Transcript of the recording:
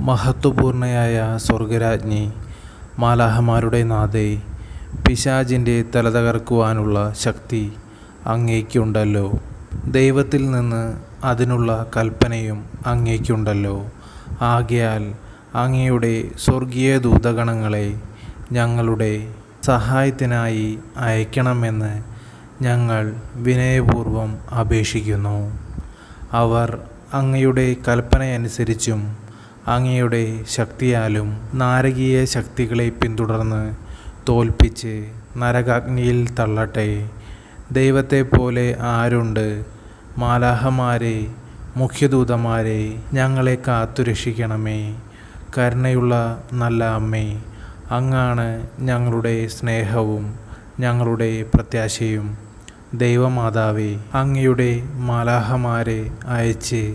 മഹത്വപൂർണയായ സ്വർഗരാജ്ഞി മാലാഹമാരുടെ നാഥേ പിശാജിന്റെ തല തകർക്കുവാനുള്ള ശക്തി അങ്ങേക്കുണ്ടല്ലോ. ദൈവത്തിൽ നിന്ന് അതിനുള്ള കൽപ്പനയും അങ്ങേക്കുണ്ടല്ലോ. ആകയാൽ അങ്ങയുടെ സ്വർഗീയ ദൂതഗണങ്ങളെ ഞങ്ങളുടെ സഹായത്തിനായി അയക്കണമെന്ന് ഞങ്ങൾ വിനയപൂർവം അപേക്ഷിക്കുന്നു. അവർ അങ്ങയുടെ കൽപ്പനയനുസരിച്ചും അങ്ങയുടെ ശക്തിയാലും നാരകീയ ശക്തികളെ പിന്തുടർന്ന് തോൽപ്പിച്ച് നരകാഗ്നിയിൽ തള്ളട്ടെ. ദൈവത്തെ പോലെ ആരുണ്ട്? മാലാഹമാരെ മുഖ്യദൂതന്മാരെ ഞങ്ങളെ കാത്തുരക്ഷിക്കണമേ. കരുണയുള്ള നല്ല അമ്മേ അങ്ങാണ് ഞങ്ങളുടെ സ്നേഹവും ഞങ്ങളുടെ പ്രത്യാശയും. ദൈവമാതാവേ അങ്ങയുടെ മാലാഹമാരെ അയച്ച്